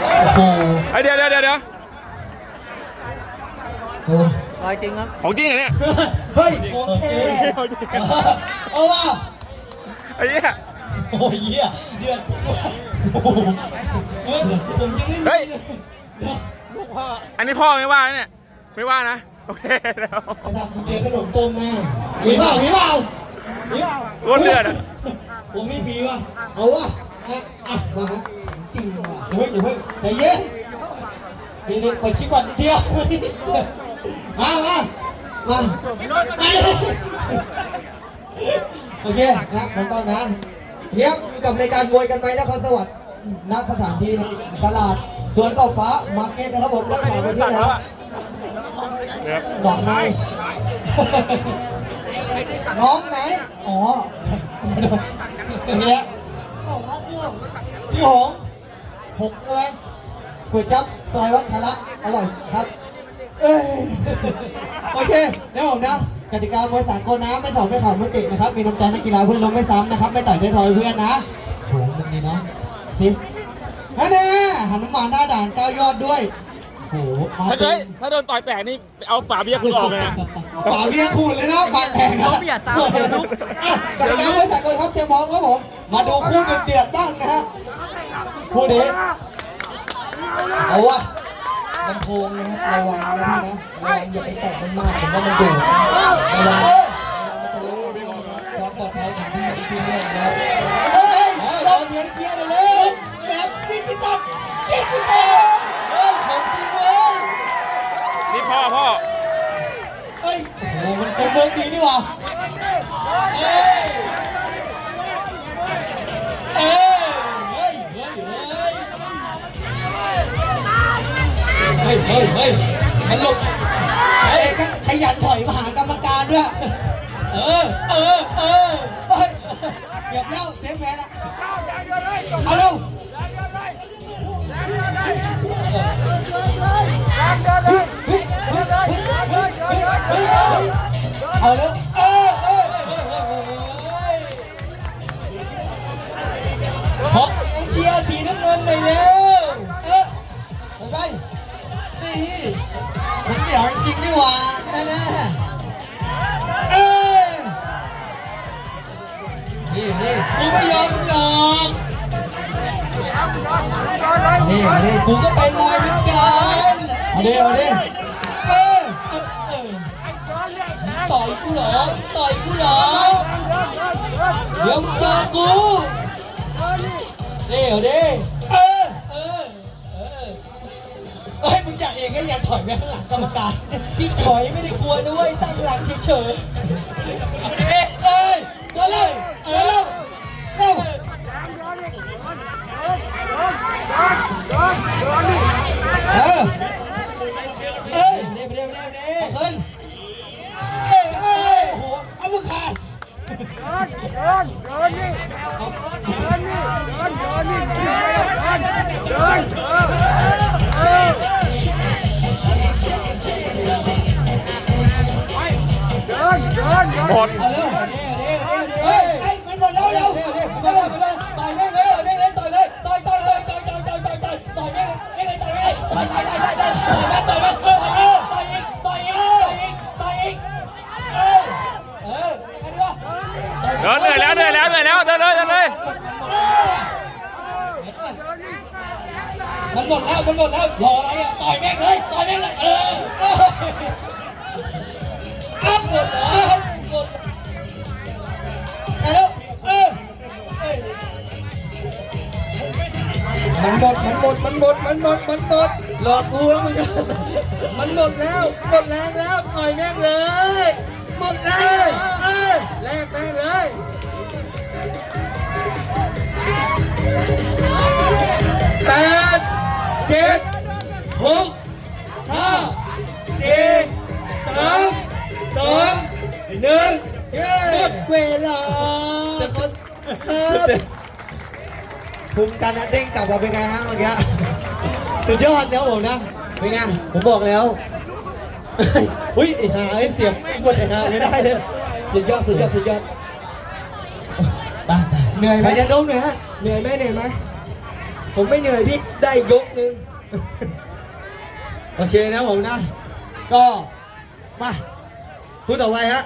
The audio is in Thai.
โอ้โหไอยเดี๋ยวเดี๋ยวเดี๋ยวเดี๋ยวโอ้ลอยจริงครับ ของจริงเหรอเนี่ยเฮ้ยโอเคเอาว่ะไอ้เหี้ยโอ้ยเหี้ยเดือดจริงว่ะโอ้โหเฮ้ยผมยังไม่มีเฮ้ยเลยลูกพ่ออันนี้พ่อไม่ว่านะเนี่ยไม่ว่านะโอเคแล้วไปทำคุณเจขนมต้มแม่มีเปล่ามีเปล่ามีเปล่า โคตรเดือดอะ ผมไม่มีว่ะ เอาว่ะอะอะมาฮะจริงว่ะ เดี๋ยวเพิ่งเดี๋ยวเพิ่งใจเย็นนี่นี่เปิดคลิปก่อนนิดเดียว มามามาโอเคนะผมต้องนะเทียบกับรายการมวยกันไหมนครสวรรค์ณสถานที่ตลาดสวนเสาฟ้ามาร์เก็ตนะครับผมด้านขวาไปที่ไหนครับนะครับหนองในน้องไหน อ๋ออย่างเงี้ยพี่หง หกเลยก๋วยจั๊บซอยวัดชระอร่อยครับ เอ้ยโอเคเดี๋ยวผมนะกติกามวยสากลนะไม่สอนไม่ข่าวไม่ตินะครับ มีน้ำใจนักกีฬาเพื่อนลงไม่ซ้ำนะครับ ไม่ต่อยได้ทอยเพื่อนนะโหมันดีเนาะสิฮันแน่หันมาหน้าด่านก้าวยอดด้วยโหมาถ้าจเกิริดงถ้าโดนต่อยแตกนี่เอาฝาเบียร์คุณออกเลยนะ ฝาเบียร์ขูดเลยนะบางแตกนะเขาเบียดตามเดี๋ยวลุก อะกติกาเพื่อนสากลครับเตรียมพร้อมครับผม มาดูคู่เดือดๆบ้างนะฮะ คู่นี้เอาวะลำโพงนะครับระวังนะพี่นะระวังอย่าไปแตะมันมากผมว่ามันดุระวังความปลอดภัยของพี่พี่เรื่องนะครับเอ้ยเราเสียงเชียร์ไปเลยแบบดิจิตอลดิจิตอลเฮ้ยของจริงเว้ยนี่พ่อพ่อเฮ้ยโอ้โหมันเป็นเมืองดีนี่หว่า เฮ้ยเฮ้ยมันหลบเฮ้ยก็ขยันถอยมาหากรรมการด้วย เออ เออ เออเฮ้ยเก็บแล้วเซฟแพ้แล้วเอาเร็วเอาเร็วเออเออเอเออเออขอเชียร์สีน้ำเงินหน่อยเร็ว จริงนี่หว่าแน่ๆเอ้ยนี่นี่กูไม่ยอมหรอกนี่นี่กูก็เป็นมวยเหมือนกันเอาดิเอาดิเออเออเออต่อยกูเหรอต่อยกูเหรอเดี๋ยวมึงเจอกูนี่เอาดิ มึงอยากเองก็อย่าถอยไปข้างหลังกรรมการที่ถอยไม่ได้กลัวนะเว้ยตั้งหลังเฉยๆเอ้ยเอ้ยเดินเลยเดินเร็วเร็วเออเอ้ยเร็วเร็วเร็วเร็วขึ้นเอ้ยเอ้ยโอ้โหเอามือขาด หมดแล้วเร็วเร็วเร็วมาเลยมาเลยต่อยแม่งเลยเร็วเร็วต่อยเลยต่อยต่อยเลยต่อยต่อยต่อยต่อยต่อยต่อยแม่งเลยต่อยเลยต่อยต่อยต่อยต่อยต่อยต่อยแม่งต่อยแม่งต่อยเออต่อยอีกต่อยอีกต่อยอีกเออเออยังไงดีวะเดินเหนื่อยแล้วเหนื่อยแล้วเหนื่อยแล้วเดินเลยเดินเลยมันหมดแล้วมันหมดแล้วรออะไรอะ มันหมด มันหมด มันหมด มันหมด มันหมด หลอกกูแล้วมึงมันหมดแล้ว หมดแรงแล้วต่อยแม่งเลย หมดแรงเออแลกแม่งเลยแปดเจ็ดหกห้าสี่สามสองหนึ่งหมดเวลาครับ ภูมิกันนะเด้งกลับมาเป็นไงฮะเมื่อกี้สุดยอดแล้วผมนะเป็นไงผมบอกแล้วอุ้ยไอ้หาไอ้เสียงหมดไอ้หาไม่ได้เลยสุดยอดสุดยอดสุดยอดเหนื่อยไหมจะดมหน่อยฮะเหนื่อยไหมเหนื่อยไหมผมไม่เหนื่อยพี่ได้ยกนึงโอเคนะผมนะ ก็มาคู่ต่อไปฮะ